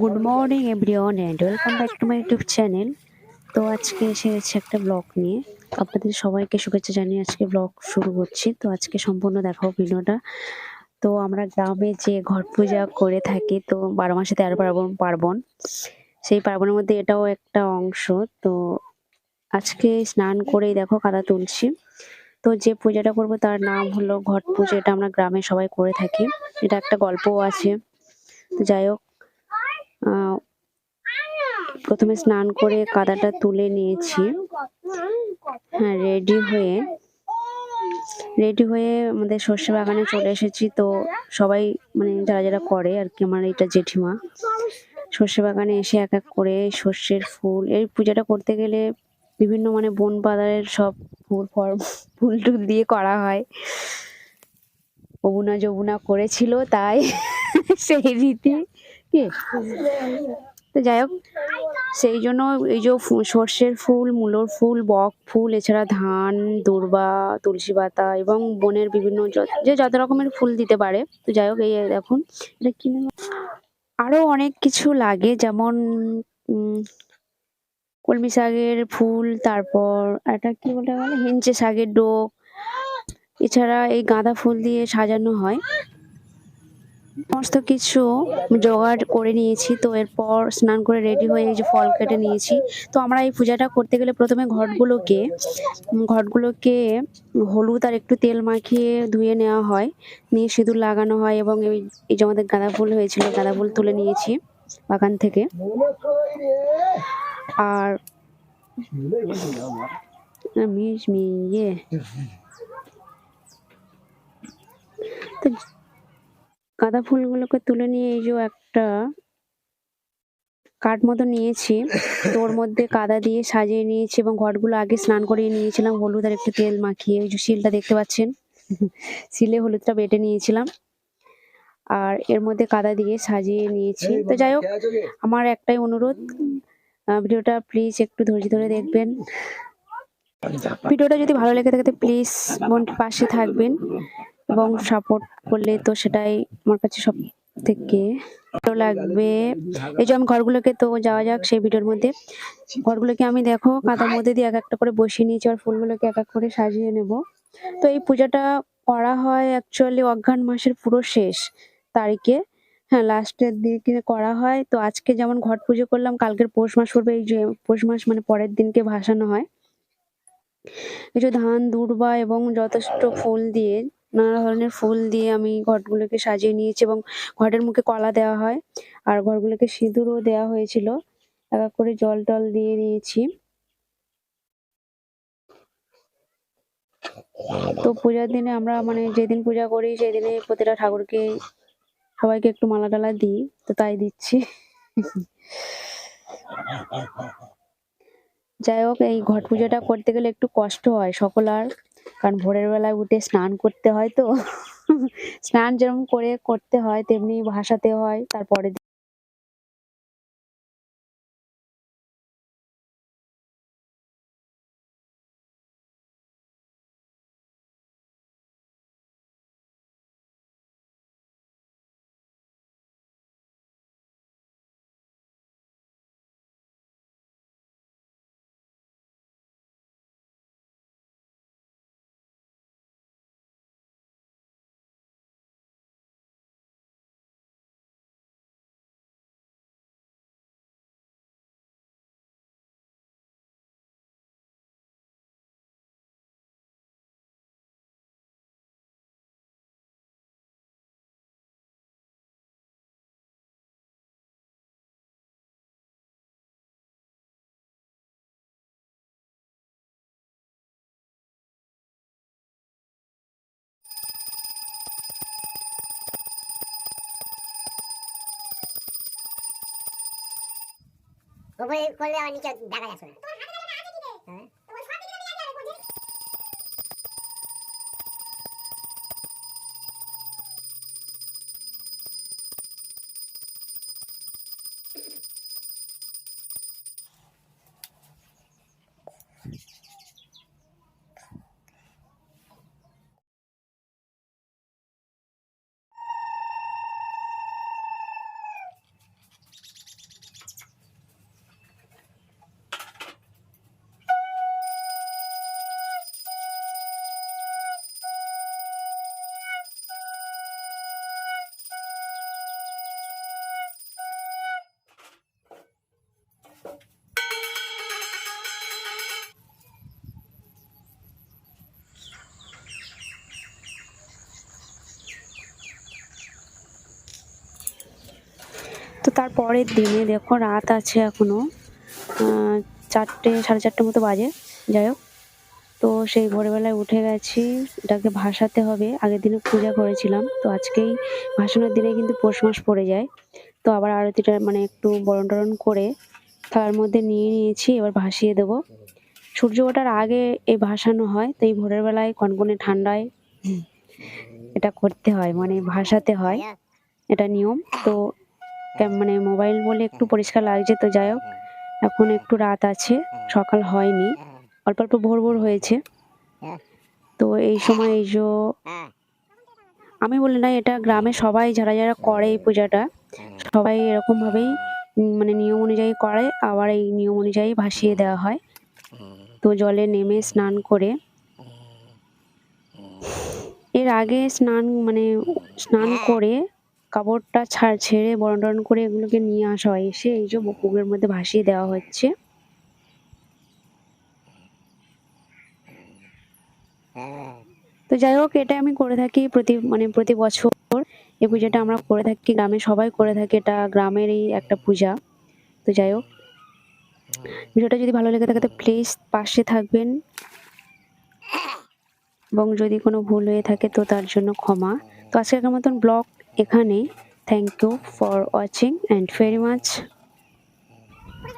Good morning everyone and welcome back to my YouTube channel তো আজকে এসে গেছে একটা ব্লগ নিয়ে। আপনাদের সবাইকে শুভেচ্ছা জানিয়ে আজকে ব্লগ শুরু করছি। তো আজকে সম্পূর্ণ দেখাবো ভিডিওটা। তো আমরা গ্রামে যে ঘট পূজা করে থাকি, তো বারো মাসে তেরো পার্বণ পার্বণ। সেই পার্বণের মধ্যে এটাও একটা অংশ। তো আজকে স্নান করেই দেখো কাদা তুলছি। তো যে পূজাটা করব তার নাম হলো ঘট পুজো। এটা আমরা গ্রামে সবাই করে থাকি। এটা একটা গল্পও আছে। তো যাই হোক প্রথমে স্নান করে কাদাটা তুলে নিয়েছি। হ্যাঁ রেডি হয়ে রেডি হয়ে আমাদের সর্ষে বাগানে চলে এসেছি। তো সবাই মানে যারা যারা করে আর কি, আমার এটা জেঠিমা। সর্ষে বাগানে এসে এক এক করে সর্ষের ফুল, এই পূজাটা করতে গেলে বিভিন্ন মানে বন বাদারের সব ফুল, ফল ফুল টুল দিয়ে করা হয়। অবুনা যমুনা করেছিল, তাই সেই রীতি। কি তো যাই হোক, সেই জন্য এই যে সর্ষের ফুল, মূলোর ফুল, বক ফুল, এছাড়া ধান, দূর্বা, তুলসী পাতা এবং বনের বিভিন্ন যে যত রকমের ফুল দিতে পারে তো যাই হোক, এই দেখুন, এটা কি নাম? আরও অনেক কিছু লাগে, যেমন কলমি শাকের ফুল, তারপর এটা কি বলতে বলে হেঞ্চে শাকের ডোক, এছাড়া এই গাঁদা ফুল দিয়ে সাজানো হয় সমস্ত কিছু জোগাড় করে নিয়েছি তো এরপর স্নান করে রেডি হয়ে এই যে ফল কেটে নিয়েছি। তো আমরা এই পূজাটা করতে গেলে প্রথমে ঘটগুলোকে ঘটগুলোকে হলুদ আর একটু তেল মাখিয়ে ধুয়ে নেওয়া হয়। নিয়ে সিঁদুর লাগানো হয় এবং এই যে আমাদের গাঁদা ফুল হয়েছিল গাঁদা ফুল তুলে নিয়েছি বাগান থেকে। আর মিস মি ইয়ে তো গাঁদা ফুলগুলোকে তুলে নিয়ে এই যে একটা কাঠ মতো নিয়েছি। তো ওর মধ্যে কাদা দিয়ে সাজিয়ে নিয়েছি এবং ঘরগুলো আগে স্নান করিয়ে নিয়েছিলাম। হলুদ আর একটু তেল মাখিয়ে। ওই যে শিলটা দেখতে পাচ্ছেন? শিলে হলুদটা বেটে নিয়েছিলাম। আর এর মধ্যে কাদা দিয়ে সাজিয়ে নিয়েছি। তো যাই হোক, আমার একটাই অনুরোধ ভিডিওটা প্লিজ একটু ধৈর্য ধরে দেখবেন। ভিডিওটা যদি ভালো লেগে থাকে প্লিজ বোনটির পাশে থাকবেন। এবং সাপোর্ট করলে তো সেটাই আমার কাছে সব থেকে ভালো লাগবে। এই যে আমি ঘরগুলোকে তো যাওয়া যাক সেই ভিডিওর মধ্যে। ঘরগুলোকে আমি দেখো, কাদার মধ্যে দিয়ে এক একটা করে বসিয়ে নিয়েছি আর ফুলগুলোকে এক এক করে সাজিয়ে নেব। তো এই পূজাটা করা হয় অ্যাকচুয়ালি অঘ্রান মাসের পুরো শেষ তারিখে। হ্যাঁ লাস্টের দিকে করা হয়। তো আজকে যেমন ঘট পুজো করলাম, কালকের পৌষ মাস পড়বে, এই যে পৌষ মাস মানে পরের দিনকে ভাসানো হয়। যে ধান, দূর্বা এবং যথেষ্ট ফুল দিয়ে নানা ধরনের ফুল দিয়ে আমি ঘটগুলোকে সাজিয়ে নিয়েছি এবং ঘটের মুখে কলা দেওয়া হয় আর ঘরগুলোকে সিঁদুরও দেওয়া হয়েছিল। এক এক করে জল টল দিয়ে দিয়েছি তো পূজার দিনে আমরা মানে যেদিন পূজা করি সেদিনে প্রতিটা ঠাকুরকে সবাইকে একটু মালা টালা দিই, তো তাই দিচ্ছি। যাই হোক, এই ঘট পূজাটা করতে গেলে একটু কষ্ট হয় সকলার কারণ ভোরের বেলায় উঠে স্নান করতে হয় তো। স্নান যেরকম করে করতে হয়, তেমনি ভাসাতে হয় তারপরে উপরে করলে নিচে দেখা যাচ্ছে না। তার পরের দিনে দেখো রাত আছে এখনও চারটে, সাড়ে চারটে মতো বাজে, যাই হোক। তো সেই ভোরবেলায় উঠে গেছি, এটাকে ভাসাতে হবে। আগের দিনে পূজা করেছিলাম, তো আজকেই ভাসানোর দিনে কিন্তু পৌষ মাস পড়ে যায়। তো আবার আরতিটা মানে একটু বরণ টরণ করে তার মধ্যে নিয়ে নিয়েছি, এবার ভাসিয়ে দেবো। সূর্য ওঠার আগে এই ভাসানো হয়, তো এই ভোরের বেলায় কনকনে ঠান্ডায় এটা করতে হয় মানে ভাসাতে হয়। এটা নিয়ম। তো মানে মোবাইল বলে একটু পরিষ্কার লাগছে তো যাই হোক। এখন একটু রাত আছে, সকাল হয়নি। অল্প অল্প ভোর ভোর হয়েছে। তো এই সময় এই যে আমি বলি না, এটা গ্রামে সবাই যারা যারা করে এই পূজাটা, সবাই এরকম ভাবেই মানে নিয়ম অনুযায়ী করে। আবার এই নিয়ম অনুযায়ী ভাসিয়ে দেওয়া হয়। তো জলে নেমে স্নান করে। এর আগে স্নান মানে স্নান করে কাপড়টা ছাড় ছেড়ে বরণ টরণ করে এগুলোকে নিয়ে আসা হয়। এসে এই যে পুকুরের মধ্যে ভাসিয়ে দেওয়া হচ্ছে। তো যাই হোক, এটা আমি করে থাকি প্রতি মানে প্রতি বছর। এই পূজাটা আমরা করে থাকি গ্রামে, সবাই করে থাকে এটা গ্রামেরই একটা পূজা। তো যাই হোক, ভিডিওটা যদি ভালো লেগে থাকে তো প্লিজ পাশে থাকবেন। এবং যদি কোনো ভুল হয়ে থাকে তো তার জন্য ক্ষমা। তো আজকের মতন ব্লগ এখানেই। Thank you for watching and very much